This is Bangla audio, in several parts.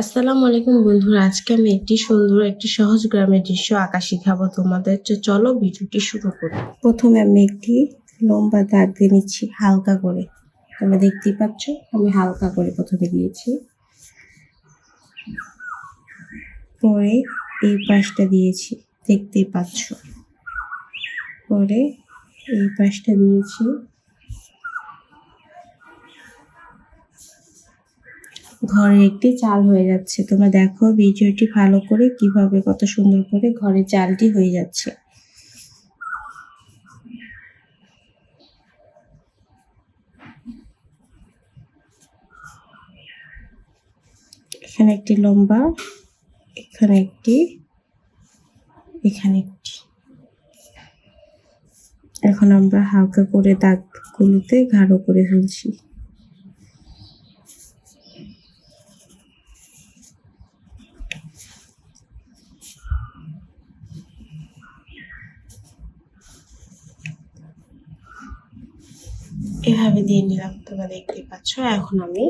আসসালামু আলাইকুম বন্ধুরা, আজকে আমি একটি সুন্দর, একটি সহজ গ্রামের দৃশ্য আঁকা শিখাবো তোমাদের। চলো ভিডিওটি শুরু করি। প্রথমে আমি একটি লম্বা দাগ দিয়ে নিচ্ছি হালকা করে। তোমরা দেখতেই পাচ্ছ, আমি হালকা করে প্রথমে দিয়েছি। পরে এই পাশটা দিয়েছি, দেখতেই পাচ্ছ। পরে এই পাশটা দিয়েছি। ঘরে একটি চাল হয়ে যাচ্ছে। তোমরা দেখো ভিডিওটি ভালো করে কীভাবে কত সুন্দর করে ঘরে চালটি হয়ে যাচ্ছে। এখানে একটি লম্বা, এখানে একটি এখানে একটি। এখন আমরা হালকা করে দাগ দাগগুলোতে গাঢ় করে ফেলছি। এভাবে দিয়ে নিলাম। তোমরা দেখতে পাচ্ছ, এখন আমি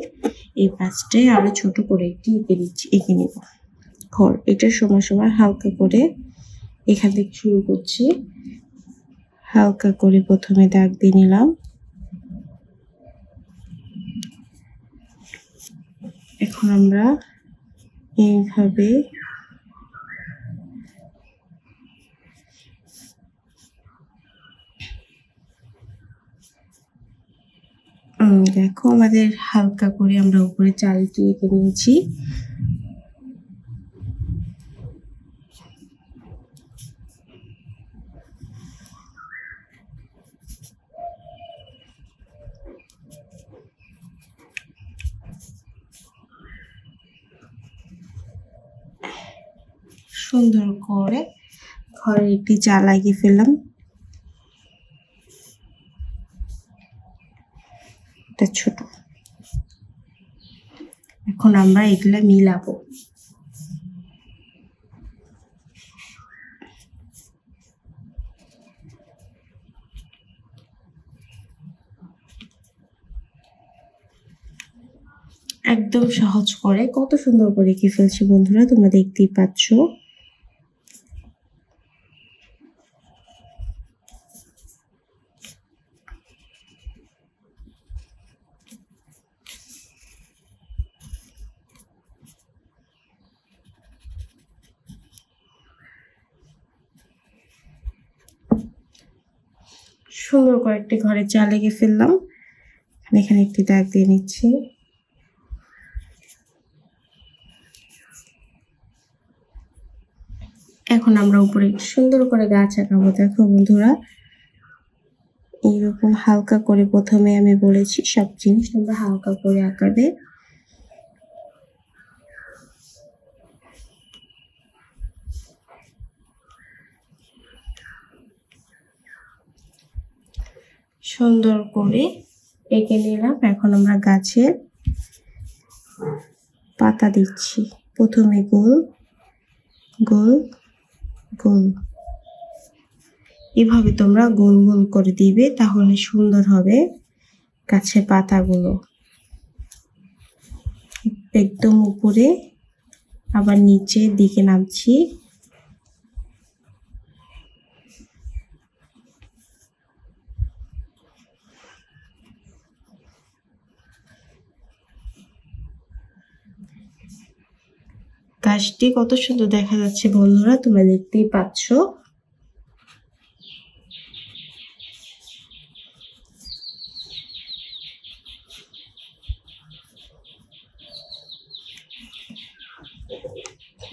এই পাঁচটায় আরও ছোট করে একটি এঁকে দিচ্ছি এঁকে নিব। ঘর এটা সময় সময় হালকা করে এখান থেকে শুরু করছি। হালকা করে প্রথমে দাগ দিয়ে নিলাম। এখন আমরা এইভাবে দেখো আমাদের হালকা করে আমরা উপরে চালটি এঁকে নিয়েছি। সুন্দর করে ঘরে একটি চা লাগিয়ে ফেললাম। এটা ছোট। এখন আমরা এগুলো মিলাবো। একদম সহজ করে। কত সুন্দর করে কি ফেলছি বন্ধুরা, তোমরা দেখতেই পাচ্ছ। সুন্দর করে একটি ঘরে চা লেগে ফেললাম। এখানে এখানে একটি দাগ দিয়ে নিচ্ছি। এখন আমরা উপরে সুন্দর করে গাছ আঁকাবো। দেখো বন্ধুরা, এইরকম হালকা করে প্রথমে আমি বলেছি সব জিনিস তোমরা হালকা করে আঁকাবে। সুন্দর করে এঁকে নিলাম। এখন আমরা গাছের পাতা দিচ্ছি। প্রথমে গোল গোল গোল। এভাবে তোমরা গোল গোল করে দিবে, তাহলে সুন্দর হবে গাছের পাতাগুলো। একদম উপরে, আবার নিচের দিকে নামছি। গাছটি কত সুন্দর দেখা যাচ্ছে বন্ধুরা, তোমরা দেখতেই পাচ্ছ।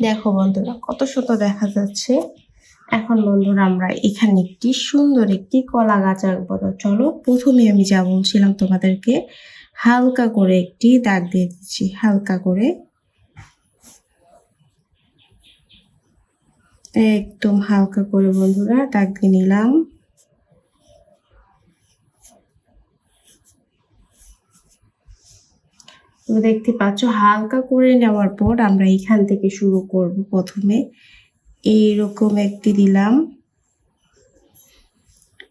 দেখো বন্ধুরা, কত সুন্দর দেখা যাচ্ছে। এখন বন্ধুরা, আমরা এখানে একটি সুন্দর একটি কলা গাছ তো চলো, প্রথমে আমি যা বলছিলাম তোমাদেরকে, হালকা করে একটি দাগ দিয়ে দিচ্ছি, হালকা করে। একদম হালকা করে বন্ধুরা দিয়ে নিলাম। দেখতে পাচ্ছ, হালকা করে নেওয়ার পর আমরা এখান থেকে শুরু করব প্রথমে। এইরকম একটি দিলাম।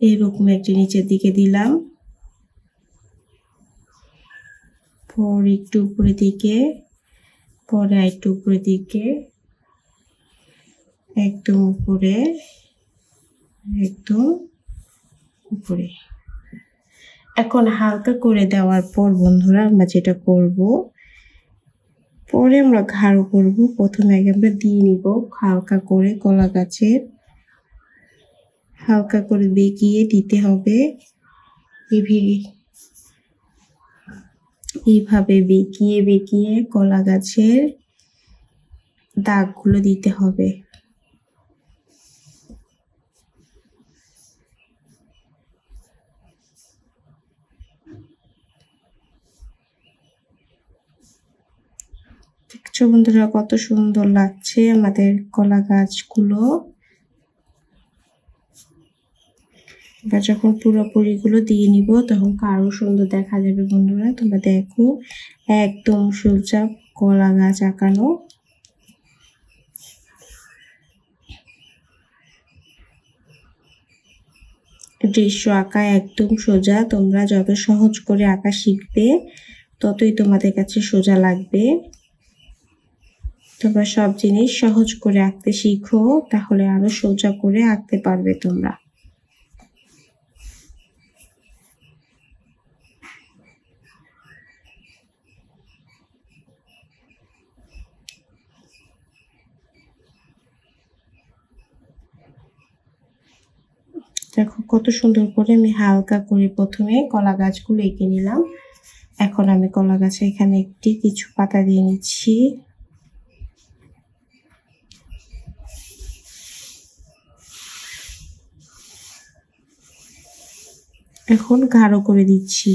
এইরকম একটি নিচের দিকে দিলাম। পর একটু উপরের দিকে, পরে একটু উপরের দিকে। একদম উপরে একদম উপরে। এখন হালকা করে দেওয়ার পর বন্ধুরা আমরা যেটা করব, পরে আমরা ঘাড় করব। প্রথমে আগে আমরা দিয়ে নিব হালকা করে কলা গাছের। হালকা করে বেঁকিয়ে দিতে হবে। এইভাবে বেঁকিয়ে বেঁকিয়ে কলা গাছের দাগগুলো দিতে হবে। দেখছ বন্ধুরা, কত সুন্দর লাগছে আমাদের কলা গাছগুলো। এবার যখন পুরোপুরি গুলো দিয়ে নিব, তখন আরও সুন্দর দেখা যাবে বন্ধুরা। তোমরা দেখো, একদম সোজা কলা গাছ আঁকানো। দৃশ্য আঁকা একদম সোজা। তোমরা যত সহজ করে আঁকা শিখবে, ততই তোমাদের কাছে সোজা লাগবে। তোমরা সব জিনিস সহজ করে আঁকতে শিখো, তাহলে আরও সোজা করে আঁকতে পারবে তোমরা। দেখো কত সুন্দর করে আমি হালকা করে প্রথমে কলা গাছগুলো এঁকে নিলাম। এখন আমি কলা গাছে এখানে একটি কিছু পাতা দিয়ে নিচ্ছি। এখন গাঢ় করে দিচ্ছি।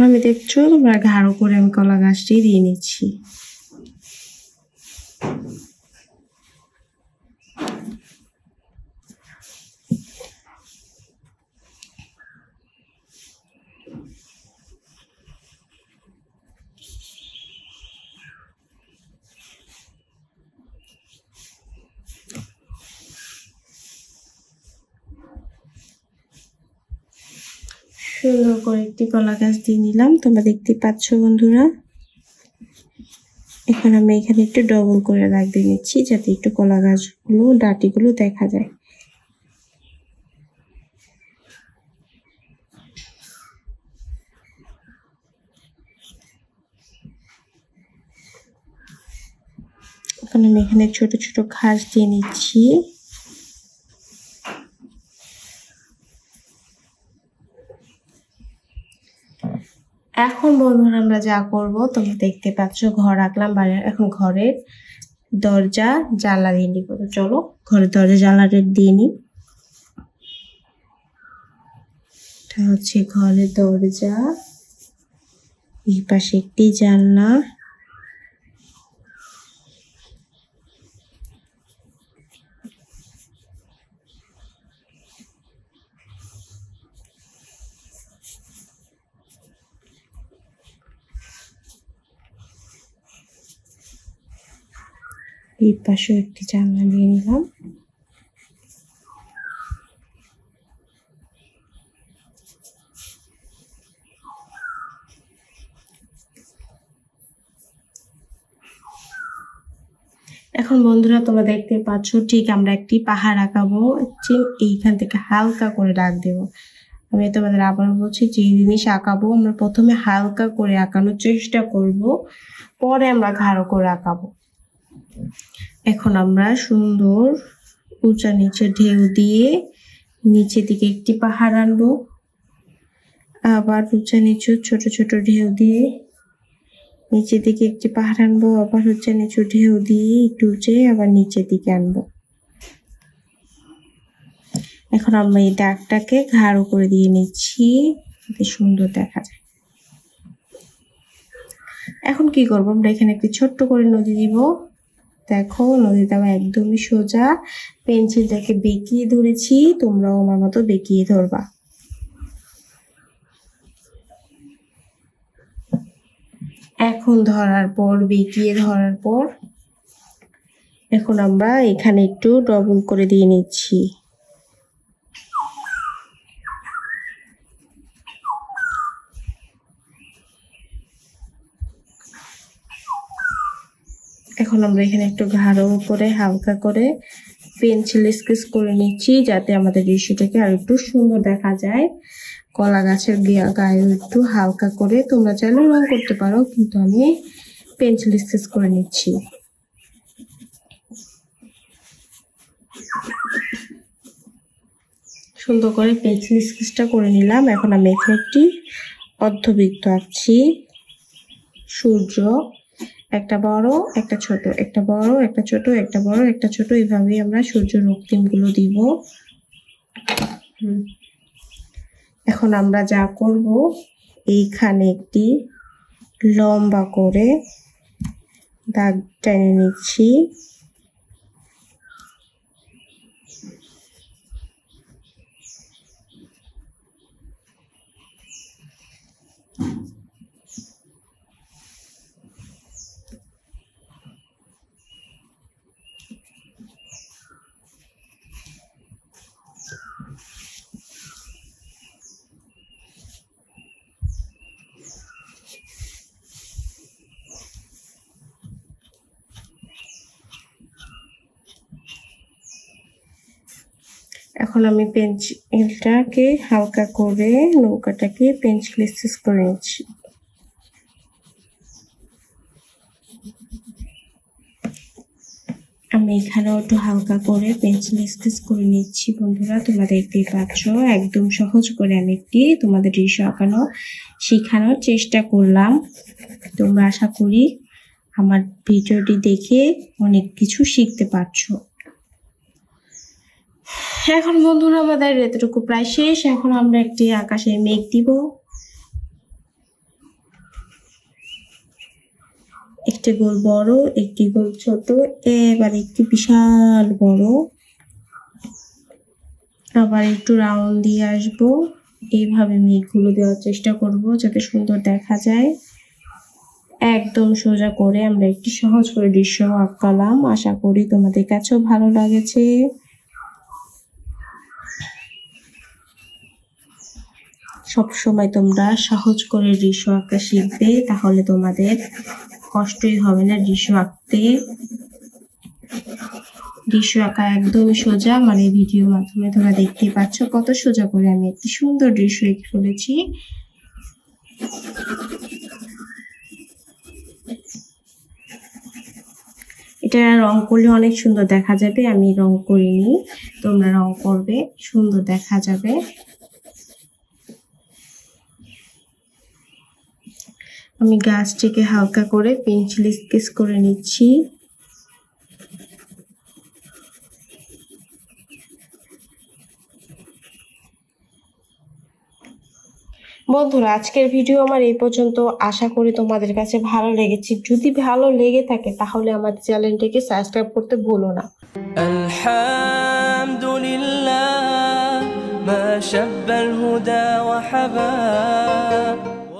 এখন আমি দেখছ তোমরা গাঢ় করে আমি কলা গাছটি দিয়ে নিচ্ছি। সুন্দর করে একটি কলা গাছ দিয়ে নিলাম। তোমরা দেখতে পাচ্ছ বন্ধুরা। এখন আমি এখানে একটু ডবল করে দাগ দিয়ে নিচ্ছি যাতে একটু কলা গাছগুলো, ডাটিগুলো দেখা যায়। এখন আমি এখানে ছোট ছোট ঘাস দিয়ে নিচ্ছি। এখন বন্ধুরা আমরা যা করব, তোমরা দেখতে পাচ্ছ ঘর আঁকলাম, বাড়ি এখন ঘরের দরজা, জানলা দিয়ে নিব। তো চলো, ঘরের দরজা, জানলাটা দিয়ে নিই। এটা হচ্ছে ঘরের দরজা। এই পাশে একটি জানলা। এই পাশেও একটি জানলা দিয়ে নিলাম। এখন বন্ধুরা, তোমরা দেখতে পাচ্ছ, ঠিক আমরা একটি পাহাড় আঁকাবো। এইখান থেকে হালকা করে ডাক দেব। আমি তোমাদের আবার বলছি যে জিনিস আঁকাবো, আমরা প্রথমে হালকা করে আঁকানোর চেষ্টা করব, পরে আমরা ঘাড়ো করে আঁকাবো। এখন আমরা সুন্দর উঁচা নিচে ঢেউ দিয়ে নিচে দিকে একটি পাহাড় আনব। আবার উঁচা নিচু, ছোট ছোট ঢেউ দিয়ে নিচে দিকে একটি পাহাড় আনব। আবার উঁচা নিচু ঢেউ দিয়ে একটু উঁচে, আবার নিচের দিকে আনব। এখন আমরা এই দাগটাকে ঘাড়ো করে দিয়ে নিচ্ছি সুন্দর দেখা যায়। এখন কি করব? আমরা এখানে একটি ছোট্ট করে নদী দিব। দেখো নদীতে আমার একদমই সোজা। পেন্সিলটাকে বেঁকিয়ে ধরেছি, তোমরাও আমার মতো বেঁকিয়ে ধরবা। এখন ধরার পর, বেঁকিয়ে ধরার পর, এখন আমরা এখানে একটু ডবল করে দিয়ে নিচ্ছি। এখন আমরা এখানে একটু ঘাড়ো উপরে হালকা করে পেন্সিল স্কেচ করে নিচ্ছি যাতে আমাদের দৃশ্যটাকে আর একটু সুন্দর দেখা যায়। কলা গাছের গায়ে একটু হালকা করে তোমরা চাইলে রং করতে পারো, কিন্তু আমি পেন্সিল স্কেচ করে নিচ্ছি। সুন্দর করে পেন্সিল স্কেচটা করে নিলাম। এখন আমি এখানে একটি অর্ধবৃত্ত আঁকছি। সূর্য একটা বড়, একটা ছোট, একটা বড়, একটা ছোট, একটা বড়, একটা ছোট এইভাবেই আমরা সূর্য রক্তিমগুলো দিব। এখন আমরা যা করব, এইখানে একটি লম্বা করে দাগ টেনে নিচ্ছি এখন আমি পেন্সিলটাকে হালকা করে নৌকাটাকে পেন্সিল স্কেচ করে নিচ্ছি। আমি এখানেও একটু হালকা করে পেন্সিল স্কেচ করে নিচ্ছি, বন্ধুরা। তোমরা দেখতেই পাচ্ছ, একদম সহজ করে আমি একটি তোমাদের দৃশ্য আঁকানো, শেখানোর চেষ্টা করলাম। তোমরা আশা করি আমার ভিডিওটি দেখে অনেক কিছু শিখতে পারছ। এখন বন্ধুরা, আমাদের এতটুকু প্রায় শেষ। এখন আমরা একটি আকাশে মেঘ দিব। একটি গোল বড়, একটি গোল ছোট, এবার একটি বিশাল বড়। আবার একটু রাউন্ড দিয়ে আসব। এইভাবে মেঘগুলো দেওয়ার চেষ্টা করব যাতে সুন্দর দেখা যায়। একদম সোজা করে আমরা একটি সহজ করে দৃশ্য আঁকালাম। আশা করি তোমাদের কাছেও ভালো লাগেছে। সব সময় তোমরা সহজ করে দৃশ্য আঁকা শিখবে, তাহলে তোমাদের কষ্টই হবে না। দৃশ্য আঁকতে, দৃশ্য আঁকা একদমই সোজা মানে ভিডিওর মাধ্যমে তোমরা দেখতেই পাচ্ছ কত সোজা করে আমি একটি সুন্দর দৃশ্য এঁকে ফেলেছি। এটা রং করলে অনেক সুন্দর দেখা যাবে, আমি রং করিনি, তোমরা রং করবে, সুন্দর দেখা যাবে। আমি গাছটিকে হালকা করে পেন্সিল স্কেচ করে নিচ্ছি। বন্ধুরা, আজকের ভিডিও আমার এই পর্যন্ত। আশা করি তোমাদের কাছে ভালো লেগেছে। যদি ভালো লেগে থাকে, তাহলে আমার চ্যানেলটিকে সাবস্ক্রাইব করতে ভুলো না। আলহামদুলিল্লাহ, মা শাব্বাল হুদা ওয়া হাবা।